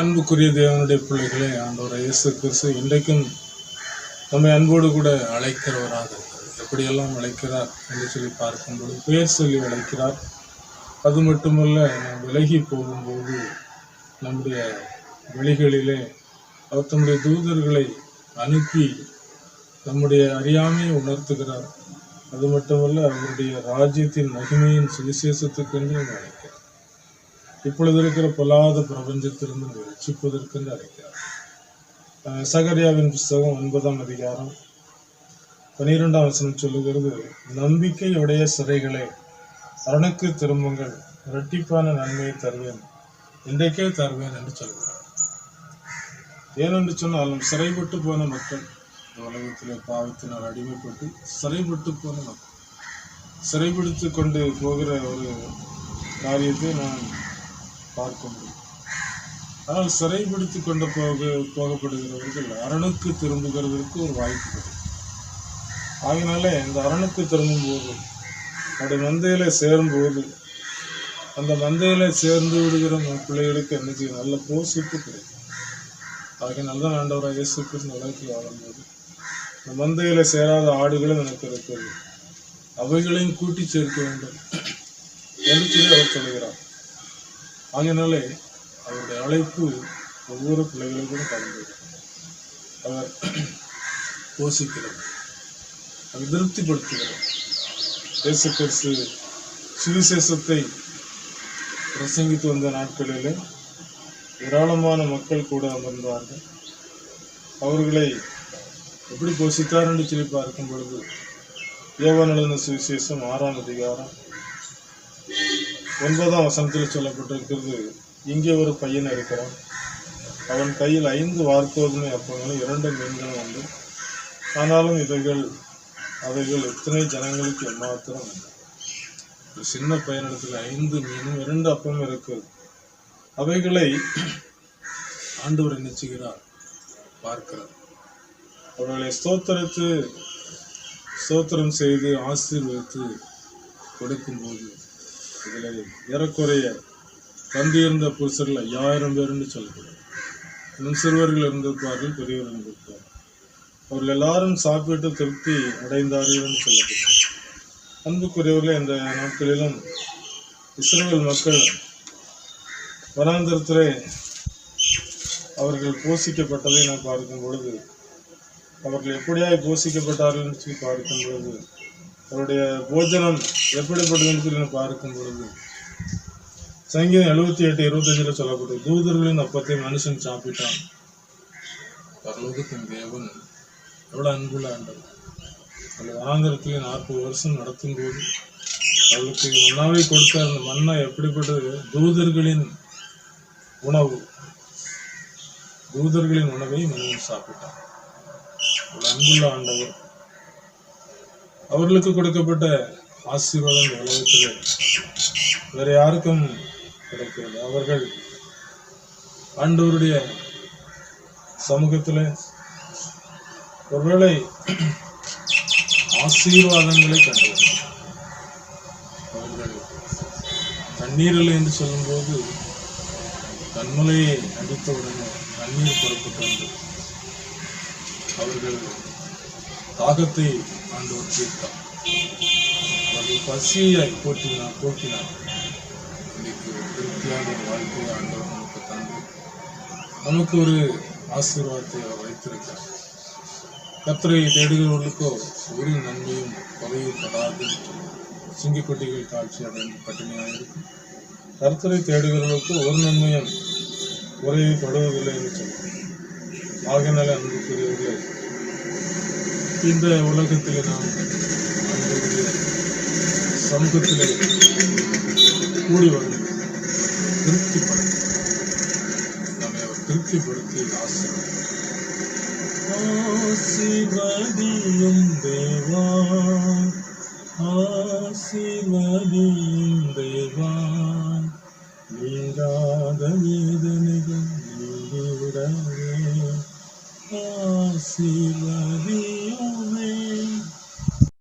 அன்புக்குரிய தேவனுடைய பிள்ளைகளே ஆண்டவர் இயேசு கிறிஸ்து இன்றைக்கும் நம்மை அன்போடு கூட அழைக்கிறவராக எப்படியெல்லாம் அழைக்கிறார் என்று சொல்லி பார்க்கும்போது பெயர் சொல்லி அழைக்கிறார். அது மட்டுமல்ல நாம் விலகி போகும்போது நம்முடைய வெளிகளிலே அவர் தம்முடைய தூதர்களை அனுப்பி நம்முடைய அறியாமையை உணர்த்துகிறார். அது மட்டுமல்ல அவருடைய ராஜ்யத்தின் மகிமையின் சுவிசேஷத்துக்கென்று அழைக்கிறார். இப்பொழுது இருக்கிற பொல்லாத பிரபஞ்சத்திலிருந்து நம்மை ரட்சிப்பதற்கென்று அழைக்கிறார் சகரியாவின் புஸ்தகம் ஒன்பதாம் அதிகாரம் பனிரெண்டாம் வசனம் சொல்லுகிறது நம்பிக்கையுடைய சிறைகளே அரணுக்கு திரும்புங்கள் இரட்டிப்பான நன்மையை தருவேன் இன்றைக்கே தருவேன் என்று சொல்கிறார். ஏனென்று சொன்னால் சிறைப்பட்டு போன மக்கள் உலகத்திலே பாவத்தினால் அடிமைப்பட்டு சிறைப்பட்டு போன மக்கள். சிறைபிடித்து கொண்டு போகிற ஒரு காரியத்தை நான் பார்க்க முடியும். ஆனால் சிறைபிடித்து கொண்டு போக போகப்படுகிறவர்கள் அரணுக்கு திரும்புகிறதற்கு ஒரு வாய்ப்பு கிடைக்கும். ஆகினாலே இந்த அரணுக்கு திரும்பும் போது அப்படி மந்தையில் சேரும்போது அந்த மந்தையில் சேர்ந்து விடுகிற பிள்ளைகளுக்கு என்ன செய்யும்? நல்ல போசிப்பு கிடைக்கும். ஆகினால நல்ல ஆண்டவராக இயேசு கிறிஸ்து உலகத்தில் வாழும்போது இந்த மந்தையில் சேராத ஆடுகளும் எனக்கு இருக்கிறது. அவைகளையும் கூட்டி சேர்க்க வேண்டும் என்று சொல்லி அவர் சொல்கிறார் ஆகையினாலே அவருடைய அழைப்பு ஒவ்வொரு பிள்ளைகளுக்கும் கலந்து அவர் போஷிக்கிறார் அவர் திருப்திப்படுத்துகிறார். இயேசு கிறிஸ்து சுவிசேஷத்தை பிரசங்கித்து வந்த நாட்களிலே ஏராளமான மக்கள் கூட அமர்ந்தார்கள். அவர்களை எப்படி போஷித்தார் என்று சொல்லி பார்க்கும் பொழுது யோவான் எழுதின சுவிசேஷம் ஆறாம் அதிகாரம் ஒன்பதாம் வசனத்தில் சொல்லப்பட்டிருக்கிறது இங்கே ஒரு பையன் இருக்கிறான். அவன் கையில் ஐந்து வார்க்கோதுமை அப்பங்களும் இரண்டு மீன்களும் உண்டு. ஆனாலும் இவைகள் அவைகள் எத்தனை ஜனங்களுக்கு எம்மாத்திரம் ஒரு சின்ன பையனிடத்தில் ஐந்து மீனும் இரண்டு அப்பமும் இருக்குது அவைகளை ஆண்டவர் நினைச்சுகிறார் பார்க்கிறார். அவர்களை ஸ்தோத்திரத்து ஸ்தோத்திரம் செய்து ஆசீர்வதித்து கொடுக்கும்போது இதில் ஏறக்குறைய தந்தியிருந்த புருஷர்கள் ஐயாயிரம் பேர்னு சொல்லப்படுது இன்னும் சிறுவர்கள் இருந்திருப்பார்கள் பெரியவர்கள் இருந்திருப்பார்கள் அவர்கள் எல்லாரும் சாப்பிட்டு திருப்தி அடைந்தார்கள் என்று அன்புக்குரியவர்களே இந்த நாட்களிலும் இஸ்ரேல் மக்கள் வனாந்தரத்திலே அவர்கள் போஷிக்கப்பட்டதை நாம் பார்க்கும் பொழுது அவர்கள் எப்படியாய் போஷிக்கப்பட்டார்கள் என்று பார்க்கும் பொழுது அவருடைய போஜனம் எப்படிப்பட்டதுன்னு சொல்லி பார்க்கும் பொழுது சங்கீதம் எழுபத்தி எட்டு இருபத்தஞ்சில் சொல்லப்பட்டது தூதர்களின் அப்பத்தை மனுஷன் சாப்பிட்டான். பரலோகத்தின் தேவன் எவ்வளவு அன்புள்ள ஆண்டவர். அந்த வனாந்திரத்திலே நாற்பது வருஷம் நடத்தும் போது அவளுக்கு மன்னாவை கொடுத்த அந்த மன்னா எப்படிப்பட்டது? தூதர்களின் உணவு. தூதர்களின் உணவை மனிதன் சாப்பிட்டான். அன்புள்ள ஆண்டவர். அவர்களுக்கு கொடுக்கப்பட்ட ஆசீர்வாதம் உலகத்தில் வேறு வேற யாருக்கும் கிடைக்கிறது அவர்கள் ஆண்டவருடைய சமூகத்திலே ஒருவேளை ஆசீர்வாதங்களை கண்டவர். அவர்கள் தண்ணீரில் என்று சொல்லும்போது கண்மலையை அடித்தவுடனே தண்ணீர் புறப்பட்டு அவர்கள் தாகத்தை ஆண்டவர் தீர்த்தார் அவர்கள் பசியை போற்றினார் போக்கினார் இன்னைக்கு ஒரு திருப்தியான ஒரு வாழ்க்கையை ஆண்டவர் நமக்கு தந்து நமக்கு ஒரு ஆசீர்வாதத்தை அவர் வைத்திருக்கிறார் கத்திரை தேடுகிறவர்களுக்கோ ஒரு நன்மையும் குறையும் படாது சிங்கக்குட்டிகள் காட்சி அடைந்து பட்டினியாக இருக்கும் கர்த்தரை தேடுகிறவர்களுக்கு ஒரு நன்மையும் குறைவுபடுவதில்லை என்று சொல்லுவோம் ஆகினால அன்புக்குரியவர்களே இந்த உலகத்தில் நாம் சமூகத்தில் கூடி வரும். திருப்திப்படுத்த. நம்மை அவர் திருப்திப்படுத்தி ஆசிர்வதியும் தேவா. ஆசிர்வதியும் தேவா. நீராத மீது